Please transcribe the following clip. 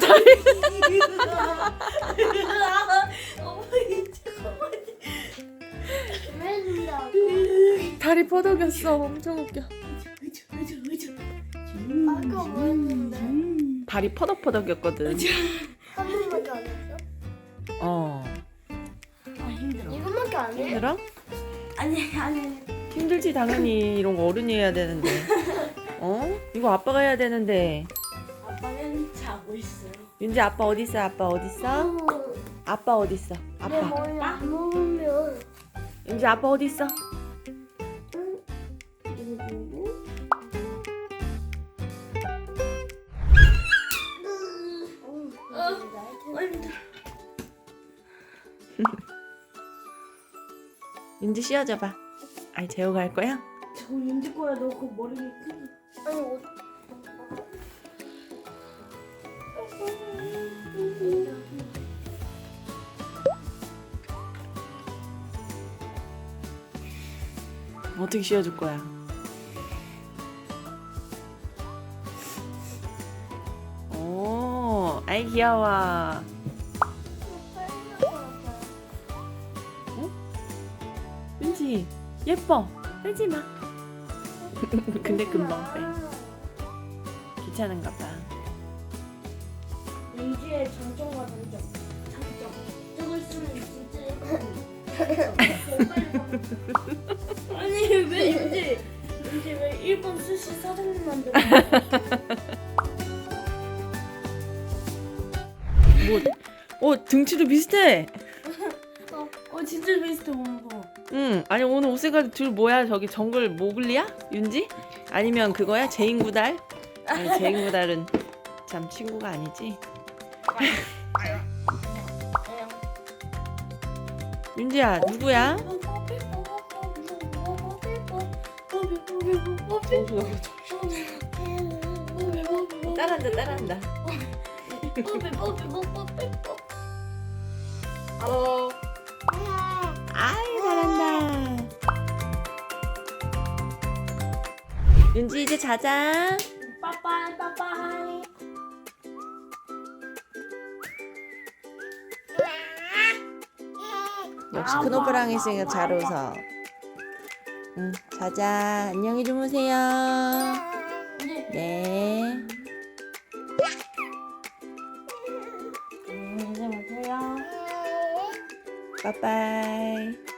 다리 다리 뻗어겼어 엄청 웃겨 아까 뭐 했는데? 다리 퍼덕퍼덕였거든 한 번밖에 안 했어? 어 아 힘들어. 이것밖에 안 해? 힘들어? 아니 아니. 힘들지 당연히 이런 거 어른이 해야 되는데 어? 이거 아빠가 해야 되는데 아빠는 자고 있어요. 윤지 아빠 어디 있어? 아빠 어디 있어? 아빠 어디 있어? 내 아빠. 머리 안 먹으면 윤지 아빠 어디 있어? 윤지 씌워줘 봐. 아니 재호가 할 거야? 저 윤지 거야 너 그 머리 큰. 아니 옷 어떻게 씌워줄 거야? 오, 아이 귀여워. 윤지 예뻐. 빼지 마. 근데 금방 빼. 귀찮은가 봐. 윤지의 장점과 단점. 장점. 저걸 쓰면 진짜 예뻐. 아니 왜 윤지? 윤지 왜 일본 스시 사장님 만들어? 뭐, 어 등치도 비슷해. 어, 어 진짜 비슷해 오는 거. 응, 아니 오늘 옷 색깔 둘 뭐야? 저기 정글 모글리야? 윤지? 아니면 그거야? 제인 구달? 아니 제인 구달은 참 친구가 아니지. 윤지야 누구야? 따라한다 따라한다. 어. 아이 잘한다. 윤지 이제 자자. 빠빠이 빠빠이. 역시 큰 오빠랑 있으니까 잘 웃어. 응, 자자. 안녕히 주무세요. 네. 안녕히 계세요. 빠빠이.